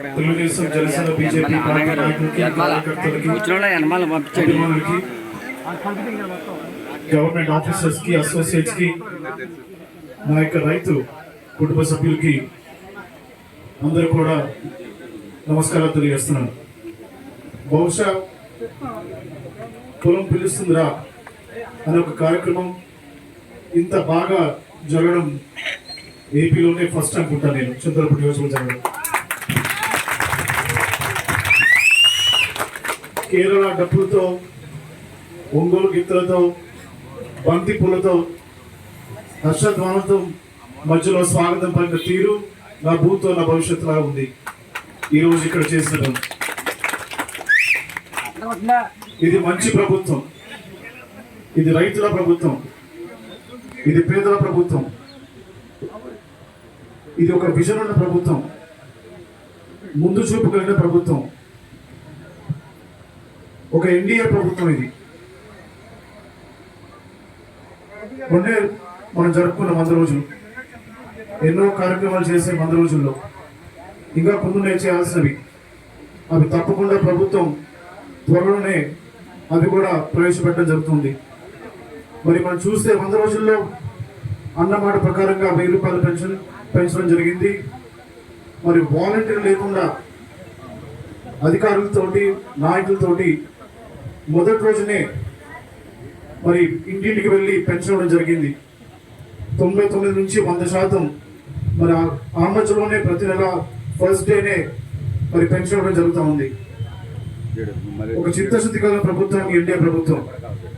Telugu Desam Janasena BJP government ఆఫీసర్స్కి అసోసియేట్స్కి నా యొక్క రైతు కుటుంబ సభ్యులకి అందరూ కూడా నమస్కారాలు తెలియజేస్తున్నాను. బహుశా పొలం పిలుస్తుందిరా అనే ఒక కార్యక్రమం ఇంత బాగా జరగడం ఏపీలోనే ఫస్ట్ అనుకుంటా నేను చంద్రపూడి నియోజకవర్గం జరగడం. కేరళ డప్పులతో ఒంగోలు గిత్తలతో బంతి పూలతో హర్షధ్వానంతో మధ్యలో స్వాగతం పలిన తీరు నా భూతో నా భవిష్యత్తులా ఉంది. ఈ రోజు ఇక్కడ చేసిన ఇది మంచి ప్రభుత్వం. ఇది రైతుల ప్రభుత్వం. ఇది పేదల ప్రభుత్వం. ఇది ఒక విజన్ ఉన్న ప్రభుత్వం. ముందు చూపు కలిగిన ప్రభుత్వం. ఒక ఎన్డీఏ ప్రభుత్వం ఇది. ఉండే మనం జరుపుకున్న వంద రోజులు. ఎన్నో కార్యక్రమాలు చేసే వంద రోజుల్లో. ఇంకా ముందు చేయాల్సినవి. అవి తప్పకుండా ప్రభుత్వం త్వరలోనే అవి కూడా ప్రవేశపెట్టడం జరుగుతుంది. మరి మనం చూస్తే వంద రోజుల్లో అన్నమాట ప్రకారంగా వెయ్యి రూపాయల పెన్షన్ పెంచడం జరిగింది. మరి వాలంటీర్ లేకుండా అధికారులతోటి నాయకులతోటి మొదటి రోజునే మరి ఇంటింటికి వెళ్ళి ఇవ్వడం జరిగింది. తొంభై తొమ్మిది నుంచి వంద శాతం మరి ఆ- ఆ మధ్యలోనే ప్రతి నెల ఫస్ట్ డేనే మరి ఇవ్వడం జరుగుతూ ఉంది. ఒక చిత్తశుద్ధి కలిగిన ప్రభుత్వం ఇండియా ప్రభుత్వం.